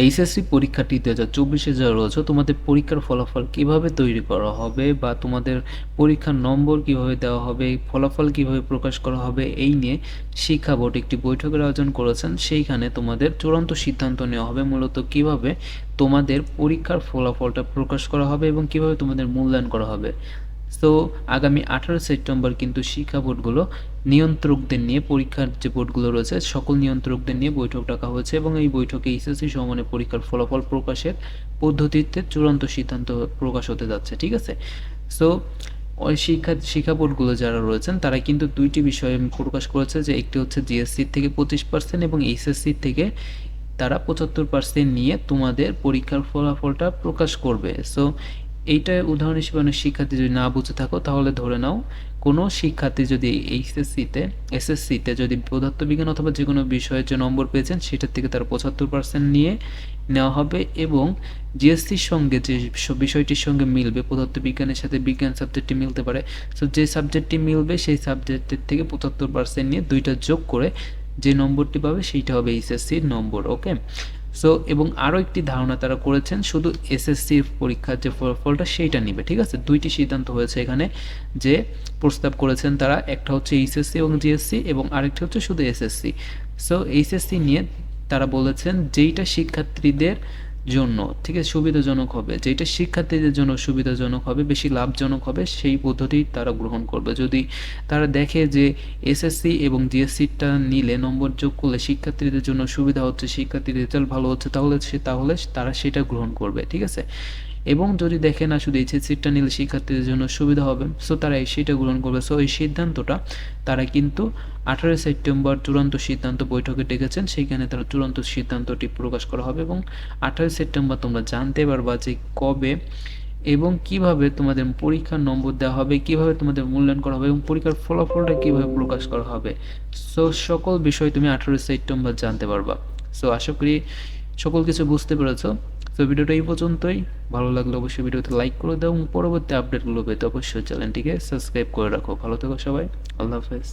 HSC পরীক্ষাটি দু হাজার চব্বিশে যা রয়েছে, তোমাদের পরীক্ষার ফলাফল কীভাবে তৈরি করা হবে বা তোমাদের পরীক্ষার নম্বর কীভাবে দেওয়া হবে ফলাফল কীভাবে প্রকাশ করা হবে, এই নিয়ে শিক্ষা বোর্ড একটি বৈঠকের আয়োজন করেছেন। সেইখানে তোমাদের চূড়ান্ত সিদ্ধান্ত নেওয়া হবে মূলত কীভাবে তোমাদের পরীক্ষার ফলাফলটা প্রকাশ করা হবে এবং কীভাবে তোমাদের মূল্যায়ন করা হবে। তো আগামী আঠারো সেপ্টেম্বর কিন্তু শিক্ষা বোর্ডগুলো নিয়ন্ত্রকদের নিয়ে পরীক্ষার যে বোর্ডগুলো রয়েছে, সকল নিয়ন্ত্রকদের নিয়ে বৈঠক ডাকা হয়েছে এবং এই বৈঠকে এসএসসি সমানে পরীক্ষার ফলাফল প্রকাশের পদ্ধতিতে চূড়ান্ত সিদ্ধান্ত প্রকাশ হতে যাচ্ছে, ঠিক আছে? সো ওই শিক্ষা শিক্ষা বোর্ডগুলো যারা রয়েছেন, তারা কিন্তু দুইটি বিষয়ে প্রকাশ করেছে যে একটি হচ্ছে জিএসসির থেকে পঁচিশ পার্সেন্ট এবং এইচএসসির থেকে তারা পঁচাত্তর পার্সেন্ট নিয়ে তোমাদের পরীক্ষার ফলাফলটা প্রকাশ করবে। সো এইটা উদাহরণ হিসেবে অনেক শিক্ষার্থী যদি না বুঝে থাকো, তাহলে ধরে নাও কোনো শিক্ষার্থী যদি এইচএসসিতে, এসএসসিতে যদি পদার্থবিজ্ঞান অথবা যে কোনো বিষয়ে যে নম্বর পেয়েছেন, সেটার থেকে তার পঁচাত্তর পার্সেন্ট নিয়ে নেওয়া হবে এবং জিএসসির সঙ্গে যে বিষয়টির সঙ্গে মিলবে, পদার্থবিজ্ঞানের সাথে বিজ্ঞান সাবজেক্টটি মিলতে পারে সো যে সাবজেক্টটি মিলবে, সেই সাবজেক্টের থেকে পঁচাত্তর পার্সেন্ট নিয়ে দুইটা যোগ করে যে নম্বরটি পাবে, সেইটা হবে এইচএসসির নম্বর ওকে সো এবং আরও একটি ধারণা তারা করেছেন, শুধু এসএসসি পরীক্ষার যে ফলাফলটা সেইটা নিবে, ঠিক আছে? দুইটি সিদ্ধান্ত হয়েছে এখানে যে প্রস্তাব করেছেন তারা, একটা হচ্ছে এইচএসসি এবং জিএসসি এবং আরেকটি হচ্ছে শুধু এসএসসি সো এইচএসসি নিয়ে তারা বলেছেন, যেইটা শিক্ষার্থীদের জন্য, ঠিক আছে, সুবিধাজনক হবে। যেটা শিক্ষার্থীদের জন্য সুবিধাজনক হবে, বেশি লাভজনক হবে, সেই পদ্ধতি তারা গ্রহণ করবে। যদি তারা দেখে যে এসএসসি এবং জিএসসিটা নিলে, নম্বর যোগ করলে শিক্ষার্থীদের জন্য সুবিধা হচ্ছে, শিক্ষার্থীর রেজাল্ট ভালো হচ্ছে, তাহলে সে, তাহলে তারা সেটা গ্রহণ করবে, ঠিক আছে? এবং যদি দেখে না শুধু এইচএসসিটা নিলে শিক্ষার্থীদের জন্য সুবিধা হবে সো তারা এই সেটা গ্রহণ করবে। সো এই সিদ্ধান্তটা তারা কিন্তু আঠারোই সেপ্টেম্বর চূড়ান্ত সিদ্ধান্ত বৈঠকে ডেকেছেন সেইখানে তারা চূড়ান্ত সিদ্ধান্তটি প্রকাশ করা হবে এবং আঠারোই সেপ্টেম্বর তোমরা জানতে পারবা যে কবে এবং কীভাবে তোমাদের পরীক্ষার নম্বর দেওয়া হবে, কীভাবে তোমাদের মূল্যায়ন করা হবে এবং পরীক্ষার ফলাফলটা কীভাবে প্রকাশ করা হবে। সো সকল বিষয় তুমি আঠারোই সেপ্টেম্বর জানতে পারবা। সো আশা করি সকল কিছু বুঝতে পেরেছ। তো ভিডিওটা এই পর্যন্তই। ভালো লাগলে অবশ্যই ভিডিওতে লাইক করে দাও এবং পরবর্তী আপডেটগুলো পেতে অবশ্যই চ্যানেলটিকে সাবস্ক্রাইব করে রাখো। ভালো থেকো সবাই। আল্লাহ হাফেজ।